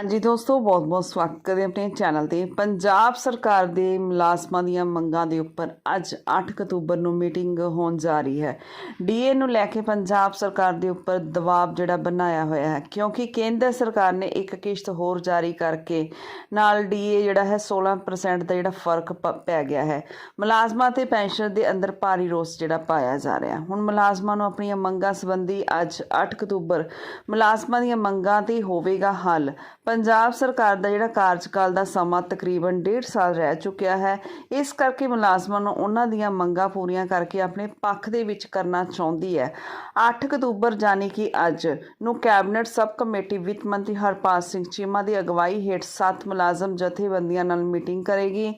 ਹਾਂਜੀ ਦੋਸਤੋ, ਬਹੁਤ ਬਹੁਤ ਸਵਾਗਤ ਕਰਦੇ ਆਪਣੇ ਚੈਨਲ ਤੇ। ਪੰਜਾਬ ਸਰਕਾਰ ਦੇ ਮੁਲਾਜ਼ਮਾਂ ਦੀਆਂ ਮੰਗਾਂ ਦੇ ਉੱਪਰ ਅੱਜ 8 ਅਕਤੂਬਰ ਨੂੰ ਮੀਟਿੰਗ ਹੋਣ ਜਾ ਰਹੀ ਹੈ। ਡੀਏ ਨੂੰ ਲੈ ਕੇ ਪੰਜਾਬ ਸਰਕਾਰ ਦੇ ਉੱਪਰ ਦਬਾਅ ਜਿਹੜਾ ਬਣਾਇਆ ਹੋਇਆ ਹੈ, ਕਿਉਂਕਿ ਕੇਂਦਰ ਸਰਕਾਰ ਨੇ ਇੱਕ ਕਿਸ਼ਤ ਹੋਰ ਜਾਰੀ ਕਰਕੇ ਨਾਲ ਡੀਏ ਜਿਹੜਾ ਹੈ 16% ਦਾ ਜਿਹੜਾ ਫ਼ਰਕ ਪ- ਪੈ ਗਿਆ ਹੈ। ਮੁਲਾਜ਼ਮਾਂ ਤੇ ਪੈਨਸ਼ਨ ਦੇ ਅੰਦਰ ਭਾਰੀ ਰੋਸ ਜਿਹੜਾ ਪਾਇਆ ਜਾ ਰਿਹਾ। ਹੁਣ ਮੁਲਾਜ਼ਮਾਂ ਨੂੰ ਆਪਣੀਆਂ ਮੰਗਾਂ ਸੰਬੰਧੀ ਅੱਜ 8 ਅਕਤੂਬਰ ਮੁਲਾਜ਼ਮਾਂ ਦੀਆਂ ਮੰਗਾਂ ਤੇ ਹੋਵੇਗਾ ਹੱਲ। ਪੰਜਾਬ ਸਰਕਾਰ ਦਾ ਜਿਹੜਾ ਕਾਰਜਕਾਲ ਦਾ ਸਮਾਂ ਤਕਰੀਬਨ 1.5 ਸਾਲ ਰਹਿ ਚੁੱਕਿਆ ਹੈ, ਇਸ ਕਰਕੇ ਮੁਲਾਜ਼ਮਾਂ ਨੂੰ ਉਹਨਾਂ ਦੀਆਂ ਮੰਗਾਂ ਪੂਰੀਆਂ ਕਰਕੇ ਆਪਣੇ ਪੱਖ ਦੇ ਵਿੱਚ ਕਰਨਾ ਚਾਹੁੰਦੀ ਹੈ। 8 ਅਕਤੂਬਰ ਜਾਨੀ ਕਿ ਅੱਜ ਨੂੰ ਕੈਬਨਿਟ ਸਬ ਕਮੇਟੀ ਵਿੱਤ ਮੰਤਰੀ ਹਰਪਾਲ ਸਿੰਘ ਚੀਮਾ ਦੀ ਅਗਵਾਈ ਹੇਠ ਸੱਤ ਮੁਲਾਜ਼ਮ ਜਥੇਬੰਦੀਆਂ ਨਾਲ ਮੀਟਿੰਗ ਕਰੇਗੀ।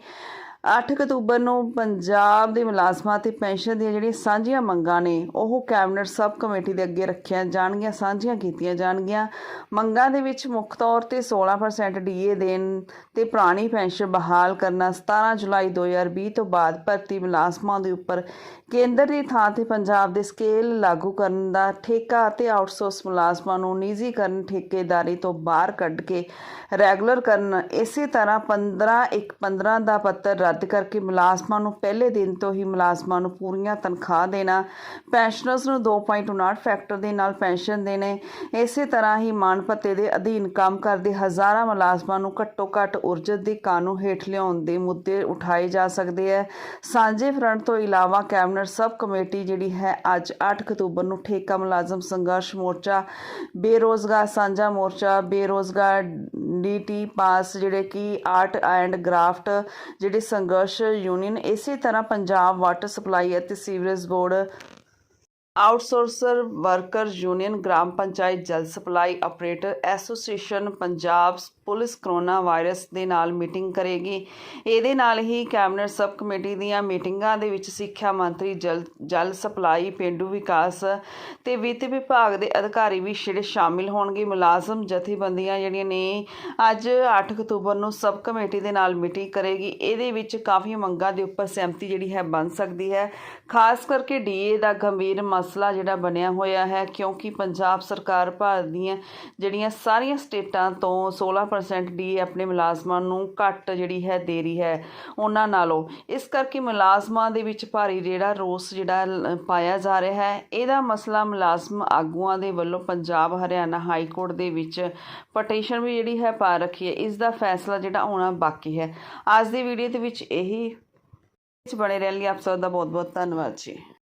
8 ਅਕਤੂਬਰ ਨੂੰ ਪੰਜਾਬ ਦੇ ਮੁਲਾਜ਼ਮਾਂ ਤੇ ਪੈਨਸ਼ਨ ਦੀਆਂ ਜਿਹੜੀਆਂ ਸਾਂਝੀਆਂ ਮੰਗਾਂ ਨੇ, ਉਹ ਕੈਬਨਿਟ ਸਬ ਕਮੇਟੀ ਦੇ ਅੱਗੇ ਰੱਖੀਆਂ ਜਾਣਗੀਆਂ, ਸਾਂਝੀਆਂ ਕੀਤੀਆਂ ਜਾਣਗੀਆਂ। ਮੰਗਾਂ ਦੇ ਵਿੱਚ ਮੁੱਖ ਤੌਰ ਤੇ 16% ਡੀਏ ਦੇਣ ਤੇ ਪੁਰਾਣੀ ਪੈਨਸ਼ਨ ਬਹਾਲ ਕਰਨਾ 17 ਜੁਲਾਈ 2020 ਤੋਂ ਬਾਅਦ ਭਰਤੀ ਮੁਲਾਜ਼ਮਾਂ ਦੇ ਉੱਪਰ ਕੇਂਦਰ ਦੀ ਥਾਂ ਤੇ ਪੰਜਾਬ ਦੇ ਸਕੇਲ ਲਾਗੂ ਕਰਨ ਦਾ ਠੇਕਾ ਅਤੇ ਆਊਟਸੋਰਸ ਮੁਲਾਜ਼ਮਾਂ ਨੂੰ ਨਿੱਜੀਕਰਨ ਠੇਕੇਦਾਰੀ ਤੋਂ ਬਾਹਰ ਕੱਢ ਕੇ ਰੈਗੂਲਰ ਕਰਨ, ਇਸੇ ਤਰ੍ਹਾਂ 15 ਇੱਕ 15 ਦਾ ਪੱਤਰ ਰੱਦ ਕਰਕੇ ਮੁਲਾਜ਼ਮਾਂ ਨੂੰ ਪਹਿਲੇ ਦਿਨ ਤੋਂ ਹੀ ਮੁਲਾਜ਼ਮਾਂ ਨੂੰ ਪੂਰੀਆਂ ਤਨਖਾਹ ਦੇਣਾ ਪੈਨਸ਼ਨਰਸ ਨੂੰ 2.59 ਫੈਕਟਰ ਦੇ ਨਾਲ ਪੈਨਸ਼ਨ ਦੇਣੇ, ਇਸੇ ਤਰ੍ਹਾਂ ਹੀ ਮਾਣ ਭੱਤੇ ਦੇ ਅਧੀਨ ਕੰਮ ਕਰਦੇ ਹਜ਼ਾਰਾਂ ਮੁਲਾਜ਼ਮਾਂ ਨੂੰ ਘੱਟੋ ਘੱਟ ਉਰਜਤ ਦੀ ਕਾਨੂੰਨ ਹੇਠ ਲਿਆਉਣ ਦੇ ਮੁੱਦੇ ਉਠਾਏ ਜਾ ਸਕਦੇ ਹੈ ਸਾਂਝੇ ਫਰੰਟ ਤੋਂ ਇਲਾਵਾ ਕੈਬਨਿਟ ਸਬ ਕਮੇਟੀ ਜਿਹੜੀ ਹੈ ਅੱਜ 8 ਅਕਤੂਬਰ ਨੂੰ ਠੇਕਾ ਮੁਲਾਜ਼ਮ ਸੰਘਰਸ਼ ਮੋਰਚਾ, ਬੇਰੋਜ਼ਗਾਰ ਸਾਂਝਾ ਮੋਰਚਾ, ਬੇਰੋਜ਼ਗਾਰ ਡੀਟੀ ਪਾਸ ਜਿਹੜੇ ਕਿ ਆਰਟ ਐਂਡ ਗ੍ਰਾਫਟ ਜਿਹੜੇ ਸੰਘਰਸ਼ ਯੂਨੀਅਨ ਇਸੇ ਤਰ੍ਹਾਂ ਪੰਜਾਬ ਵਾਟਰ ਸਪਲਾਈ ਅਤੇ sewerage board outsourcer worker union gram panchayat ਜਲ supply operator association Punjab police corona virus ਦੇ ਨਾਲ ਮੀਟਿੰਗ ਕਰੇਗੀ। ਇਹਦੇ ਨਾਲ ਹੀ ਕੈਬਨਿਟ ਸਬ ਕਮੇਟੀ ਦੀਆਂ ਮੀਟਿੰਗਾਂ ਦੇ ਵਿੱਚ ਸਿੱਖਿਆ ਮੰਤਰੀ ਜਲ ਜਲ ਸਪਲਾਈ, ਪਿੰਡੂ ਵਿਕਾਸ ਤੇ ਵਿੱਤ ਵਿਭਾਗ ਦੇ ਅਧਿਕਾਰੀ ਵੀ ਜਿਹੜੇ ਸ਼ਾਮਿਲ ਹੋਣਗੇ। ਮੁਲਾਜ਼ਮ ਜਥੇਬੰਦੀਆਂ ਜਿਹੜੀਆਂ ਨੇ ਅੱਜ 8 ਅਕਤੂਬਰ ਨੂੰ ਸਬ ਕਮੇਟੀ ਦੇ ਨਾਲ ਮੀਟਿੰਗ ਕਰੇਗੀ। ਇਹਦੇ ਵਿੱਚ ਕਾਫੀ ਮੰਗਾਂ ਦੇ ਉੱਪਰ ਸਹਿਮਤੀ ਜਿਹੜੀ ਹੈ ਬਣ ਸਕਦੀ ਹੈ। ਖਾਸ ਕਰਕੇ ਡੀਏ ਦਾ ਗੰਭੀਰ ਮਸਲਾ ਜਿਹੜਾ ਬਣਿਆ ਹੋਇਆ ਹੈ, ਕਿਉਂਕਿ ਪੰਜਾਬ ਸਰਕਾਰ ਭਾਰਤ ਦੀਆਂ ਜਿਹੜੀਆਂ ਸਾਰੀਆਂ ਸਟੇਟਾਂ ਤੋਂ 16% ਡੀ ਆਪਣੇ ਮੁਲਾਜ਼ਮਾਂ ਨੂੰ ਘੱਟ ਜਿਹੜੀ ਹੈ ਦੇ ਰਹੀ ਹੈ ਉਹਨਾਂ ਨਾਲੋਂ। ਇਸ ਕਰਕੇ ਮੁਲਾਜ਼ਮਾਂ ਦੇ ਵਿੱਚ ਭਾਰੀ ਜਿਹੜਾ ਰੋਸ ਜਿਹੜਾ ਪਾਇਆ ਜਾ ਰਿਹਾ ਹੈ। ਇਹਦਾ ਮਸਲਾ ਮੁਲਾਜ਼ਮ ਆਗੂਆਂ ਦੇ ਵੱਲੋਂ ਪੰਜਾਬ, ਹਰਿਆਣਾ ਹਾਈ ਕੋਰਟ ਦੇ ਵਿੱਚ ਪਟੀਸ਼ਨ ਵੀ ਜਿਹੜੀ ਹੈ ਪਾ ਰੱਖੀ ਹੈ। ਇਸ ਦਾ ਫੈਸਲਾ ਜਿਹੜਾ ਆਉਣਾ ਬਾਕੀ ਹੈ। ਅੱਜ ਦੀ ਵੀਡੀਓ ਦੇ ਵਿੱਚ ਇਹੀ ਵਿੱਚ ਬਣੇ ਰਹਿਣ ਲਈ ਆਪ ਸਭ ਦਾ ਬਹੁਤ ਬਹੁਤ ਧੰਨਵਾਦ ਜੀ।